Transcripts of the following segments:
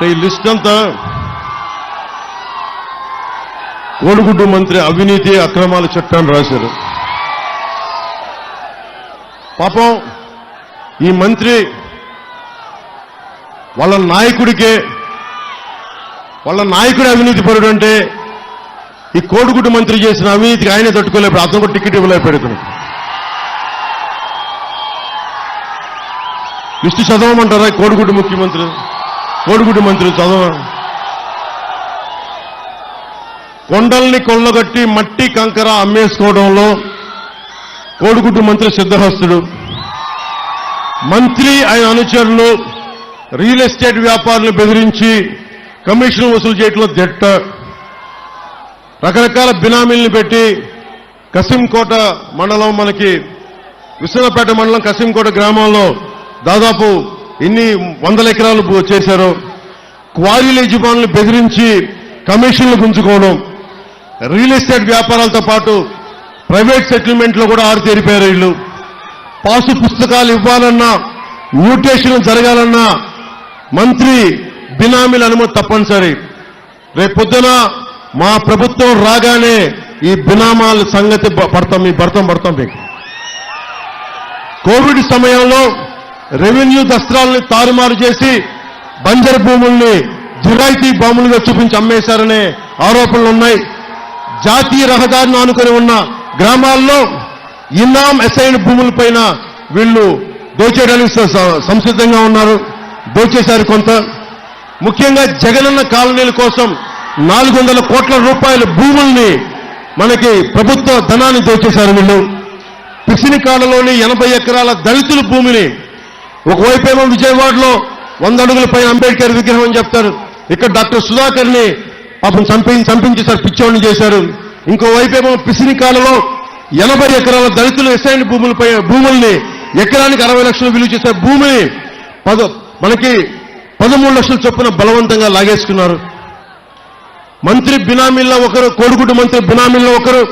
So ఈ list అంతా కోడిగుడ్డు మంత్రి అవినీతి అక్రమాల చట్టాన్ని రాశారు. పాపం ఈ మంత్రి వాళ్ళ నాయకుడికే వాళ్ళ నాయకుడు అవినీతి పరుడు అంటే ఈ కోడిగుడ్డు మంత్రి చేసిన అవినీతికి ఆయనే తట్టుకోలేకపోయి అతను కూడా టికెట్ ఇవ్వలేకపోతున్నాడు లిస్టు చదవమంటారా కోడిగుడ్డు ముఖ్యమంత్రి? కోడిగుడ్డు మంత్రి చదవ. కొండల్ని కొల్లగట్టి మట్టి కంకర అమ్మేసుకోవడంలో కోడిగుడ్డు మంత్రి సిద్ధహస్తుడు. మంత్రి ఆయన అనుచరులు రియల్ ఎస్టేట్ వ్యాపారులు బెదిరించి కమిషన్ వసూలు చేయడంలో దెట్ట రకరకాల బినామీల్ని పెట్టి కసింకోట మండలం మనకి విశ్వనపేట మండలం కసింకోట గ్రామంలో దాదాపు ఎన్ని వందల ఎకరాలు భూ- చేశారో. క్వారీల యజమానులు బెదిరించి కమిషన్లు గుంజుకోవడం. రియల్ ఎస్టేట్ వ్యాపారాలతో పాటు ప్రైవేట్ సెటిల్మెంట్లో కూడా ఆరితేరిపోయారు వీళ్ళు. పాసు పుస్తకాలు ఇవ్వాలన్నా మ్యూటేషన్లు జరగాలన్నా మంత్రి బినామీల అనుమతి తప్పనిసరి. రేపు పొద్దున మా ప్రభుత్వం రాగానే ఈ బినామాల సంగతి పడతాం మీ భర్తం పడతాం మీకు. కోవిడ్ సమయంలో రెవెన్యూ దస్త్రాలని తారుమారు చేసి బంజరు భూముల్ని జిరాయితీ భూములుగా చూపించి అమ్మేశారనే ఆరోపణలు ఉన్నాయి. జాతీయ రహదారిని ఆనుకొని ఉన్న గ్రామాల్లో ఇన్నాం అసైన్ భూములపైన వీళ్ళు దోచేయడానికి సంసిద్ధంగా ఉన్నారు. దోచేశారు కొంత. ముఖ్యంగా జగనన్న కాలనీల కోసం నాలుగు వందల కోట్ల రూపాయల భూముల్ని మనకి ప్రభుత్వ ధనాన్ని దోచేశారు వీళ్ళు. పిసినికాడలోని ఎనభై ఎకరాల దళితుల భూమిని ఒకవైపేమో విజయవాడలో వంద అడుగుల పైన అంబేద్కర్ విగ్రహం అని చెప్తారు. ఇక్కడ డాక్టర్ సుధాకర్ని పాపం చంపి చంపించేశారు పిచ్చోడిని చేశారు. ఇంకోవైపేమో పిసినికాలలో ఎనభై ఎకరాల దళితులు ఎస్ఐన్ భూములపై భూముల్ని ఎకరానికి అరవై లక్షలు విలువ చేసే భూమిని పద మనకి పదమూడు లక్షల చొప్పున బలవంతంగా లాగేసుకున్నారు. మంత్రి బినామీల్లో ఒకరు కోడిగుడ్డు మంత్రి బినామీల్లో ఒకరు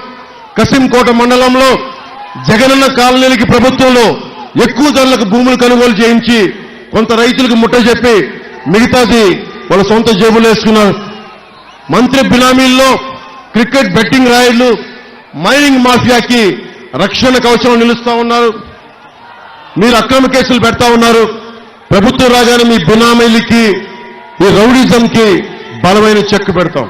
కసింకోట మండలంలో జగనన్న కాలనీలకి ప్రభుత్వంలో ఎక్కువ ధరలకు భూములు కొనుగోలు చేయించి కొంత రైతులకు ముట్ట చెప్పి మిగతాది వాళ్ళ సొంత జేబులు వేసుకున్నారు. మంత్రి బినామీల్లో క్రికెట్ బెట్టింగ్ రాయళ్ళు మైనింగ్ మాఫియాకి రక్షణ కవచం నిలుస్తా ఉన్నారు. మీరు అక్రమ కేసులు పెడతా ఉన్నారు. ప్రభుత్వం రాగానే మీ బినామీలకి ఈ రౌడిజంకి బలమైన చెక్ పెడతాం.